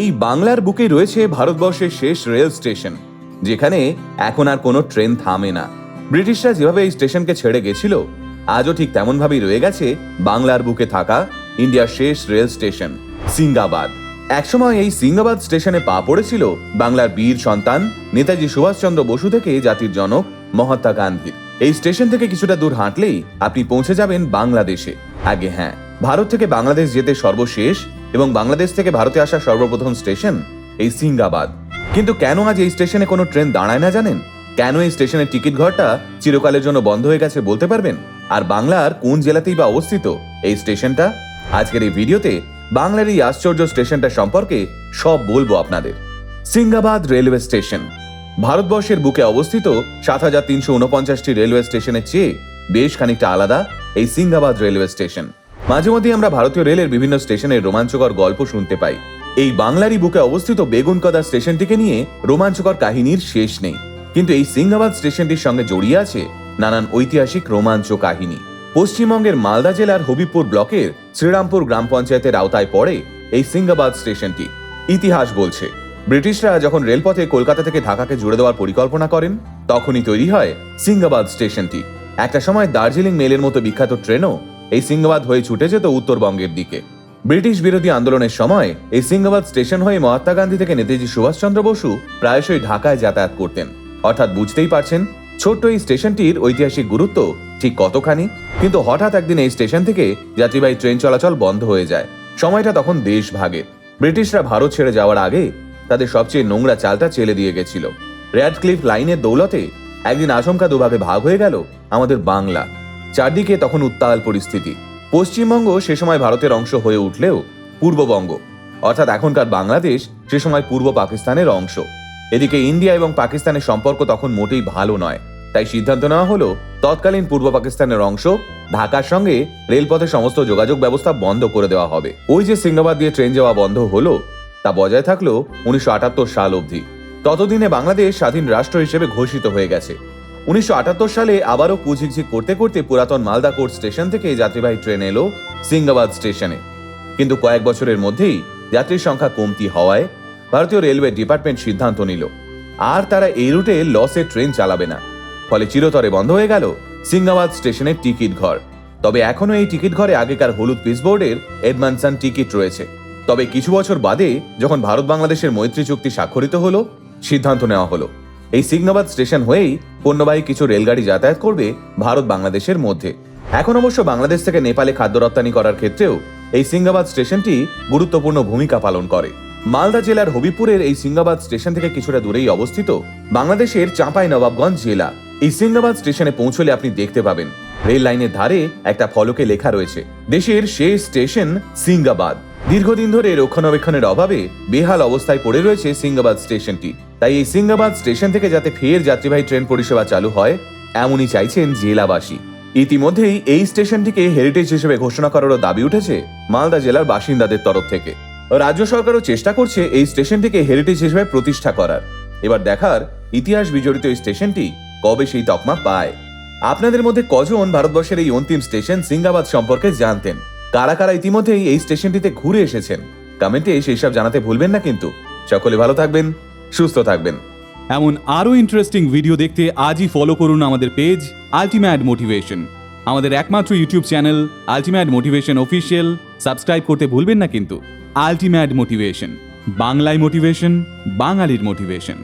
এই বাংলার বুকে রয়েছে ভারতবর্ষের শেষ রেল স্টেশন, যেখানে এখন আর কোনো ট্রেন থামে না। ব্রিটিশরা যেভাবে এই স্টেশনকে ছেড়ে গেছিল, আজও ঠিক তেমনভাবেই রয়ে গেছে বাংলার বুকে থাকা ইন্ডিয়ার শেষ রেল স্টেশন, সিঙ্গাবাদ। একসময় এই সিঙ্গাবাদ স্টেশনে পা পড়েছিল বাংলার বীর সন্তান নেতাজি সুভাষচন্দ্র বসু থেকে জাতির জনক মহাত্মা গান্ধীর এই স্টেশন থেকে কিছুটা দূর হাঁটলেই আপনি পৌঁছে যাবেন বাংলাদেশে। আগে হ্যাঁ ভারত থেকে বাংলাদেশ যেতে সর্বশেষ এবং বাংলাদেশ থেকে ভারতে আসা সর্বপ্রথম স্টেশন এই সিঙ্গাবাদ। কিন্তু কেন আজ এই স্টেশনে কোনো ট্রেন দাঁড়ায় না জানেন? কেন এই স্টেশনের টিকিট ঘরটা চিরকালের জন্য বন্ধ হয়ে গেছে বলতে পারবেন? আর বাংলার কোন জেলাতেই বা অবস্থিত এই স্টেশনটা? আজকের এই ভিডিওতে বাংলার এই আশ্চর্য স্টেশনটা সম্পর্কে সব বলব আপনাদের। Singhabad railway station. ভারতবর্ষের বুকে অবস্থিত সাত হাজার তিনশো রেলওয়ে স্টেশনের চেয়ে বেশ খানিকটা আলাদা এই সিঙ্গাবাদ রেলওয়ে স্টেশন। মাঝে মধ্যে আমরা ভারতীয় রেলের বিভিন্ন স্টেশনের রোমাঞ্চকর গল্প শুনতে পাই। এই বাংলারই বুকে অবস্থিত বেগুনকদা স্টেশনটিকে নিয়ে রোমাঞ্চকর কাহিনীর শেষ নেই। কিন্তু এই সিঙ্গাবাদ স্টেশনটির সঙ্গে জড়িয়ে আছে নানান ঐতিহাসিক রোমাঞ্চ কাহিনী। পশ্চিমবঙ্গের মালদা জেলার হবিবপুর ব্লকের শ্রীরামপুর গ্রাম পঞ্চায়েতের আওতায় পড়ে এই সিঙ্গাবাদ স্টেশনটি। ইতিহাস বলছে, ব্রিটিশরা যখন রেলপথে কলকাতা থেকে ঢাকাকে জুড়ে দেওয়ার পরিকল্পনা করেন, তখনই তৈরি হয় সিঙ্গাবাদ স্টেশনটি। একটা সময় দার্জিলিং মেলের মতো বিখ্যাত ট্রেনও এই সিঙ্গাবাদ হয়ে ছুটে যেত উত্তরবঙ্গের দিকে। ব্রিটিশ বিরোধী আন্দোলনের সময় এই সিঙ্গাবাদ স্টেশন হয়ে মহাত্মা গান্ধী থেকে নেতাজি সুভাষচন্দ্র বসু প্রায়শই ঢাকায় যাতায়াত করতেন। অর্থাৎ বুঝতেই পারছেন, ছোট্ট এই স্টেশনটির ঐতিহাসিক গুরুত্ব ঠিক কতখানি, কিন্তু হঠাৎ একদিন এই স্টেশন থেকে যাত্রীবাহী ট্রেন চলাচল বন্ধ হয়ে যায়। সময়টা তখন দেশ ভাগের। ব্রিটিশরা ভারত ছেড়ে যাওয়ার আগে তাদের সবচেয়ে নোংরা চালটা চেলে দিয়ে গেছিল। র্যাডক্লিফ লাইনের দৌলতে একদিন আশঙ্কা দুভাগে ভাগ হয়ে গেল আমাদের বাংলা। চারদিকে তখন উত্তাল পরিস্থিতি। পশ্চিমবঙ্গ সে সময় ভারতের অংশ হয়ে উঠলেও পূর্ববঙ্গ, অর্থাৎ এখনকার বাংলাদেশ সে সময় পূর্ব পাকিস্তানের অংশ। এদিকে ইন্ডিয়া এবং পাকিস্তানের সম্পর্ক তখন মোটেই ভালো নয়। তাই সিদ্ধান্ত নেওয়া হলো, তৎকালীন পূর্ব পাকিস্তানের অংশ ঢাকার সঙ্গে রেলপথে সমস্ত যোগাযোগ ব্যবস্থা বন্ধ করে দেওয়া হবে। ওই যে সিঙ্গাবাদ দিয়ে ট্রেন যাওয়া বন্ধ হলো, তা বজায় থাকল উনিশশো আটাত্তর সাল অবধি। ততদিনে বাংলাদেশ স্বাধীন রাষ্ট্র হিসেবে ঘোষিত হয়ে গেছে। উনিশশো আটাত্তর সালে আবারও কুঝিকঝিক করতে করতে পুরাতন মালদা কোর্ট স্টেশন থেকে যাত্রীবাহী ট্রেন এলো সিঙ্গাবাদ স্টেশনে। কিন্তু কয়েক বছরের মধ্যেই যাত্রীর সংখ্যা কমতি হওয়ায় ভারতীয় রেলওয়ে ডিপার্টমেন্ট সিদ্ধান্ত নিল, আর তারা এই রুটে লসে ট্রেন চালাবে না। ফলে চিরতরে বন্ধ হয়ে গেল সিঙ্গাবাদ স্টেশনের টিকিট ঘর। তবে এখনও এই টিকিট ঘরে আগেকার হলুদ পিসবোর্ডের এডমানসান টিকিট রয়েছে। তবে কিছু বছর বাদে যখন ভারত বাংলাদেশের মৈত্রী চুক্তি স্বাক্ষরিত হলো, সিদ্ধান্ত নেওয়া হলো। এই সিগনাবাদ স্টেশন হয়েই পণ্যবাহী কিছু রেলগাড়ি যাতায়াত করবে ভারত বাংলাদেশের মধ্যে। এখন অবশ্য বাংলাদেশ থেকে নেপালে খাদ্য রপ্তানি করার ক্ষেত্রেও এই সিঙ্গাবাদ স্টেশনটি গুরুত্বপূর্ণ ভূমিকা পালন করে। মালদা জেলার হবিপুরের এই সিঙ্গাবাদ স্টেশন থেকে কিছুটা দূরেই অবস্থিত বাংলাদেশের চাঁপাই নবাবগঞ্জ জেলা। এই সিঙ্গাবাদ স্টেশনে পৌঁছলে আপনি দেখতে পাবেন। রেল লাইনের ধারে একটা ফলকে লেখা রয়েছে। দেশের শেষ স্টেশন সিঙ্গাবাদ। দীর্ঘদিন ধরে রক্ষণাবেক্ষণের অভাবে বেহাল অবস্থায় পড়ে রয়েছে সিঙ্গাবাদ স্টেশনটি। তাই এই সিঙ্গাবাদ স্টেশন থেকে যাতে ফের যাত্রীবাহী ট্রেন পরিষেবা চালু হয়, এমনই চাইছেন জেলাবাসী। ইতিমধ্যেই এই স্টেশনটিকে হেরিটেজ হিসেবে ঘোষণা করারও দাবি উঠেছে মালদা জেলার বাসিন্দাদের তরফ থেকে। রাজ্য সরকারও চেষ্টা করছে এই স্টেশনটিকে হেরিটেজ হিসেবে প্রতিষ্ঠা করার। এবার দেখার ইতিহাস বিজড়িত এই স্টেশনটি কবে সেই তকমা পায়। আপনাদের মধ্যে কজন ভারতবর্ষের এই অন্তিম স্টেশন সিঙ্গাবাদ সম্পর্কে জানতেন? কারা কারা ইতিমধ্যেই এই স্টেশনটিতে ঘুরে এসেছেন? কমেন্টে সেই সব জানাতে ভুলবেন না কিন্তু। সকলে ভালো থাকবেন, সুস্থ থাকবেন। এমন আরও ইন্টারেস্টিং ভিডিও দেখতে আজই ফলো করুন আমাদের পেজ আলটিমেট মোটিভেশন আমাদের একমাত্র YouTube channel ultimate motivation official subscribe করতে ভুলবেন না কিন্তু। আলটিমেট মোটিভেশন বাংলায় মোটিভেশন বাঙালির মোটিভেশন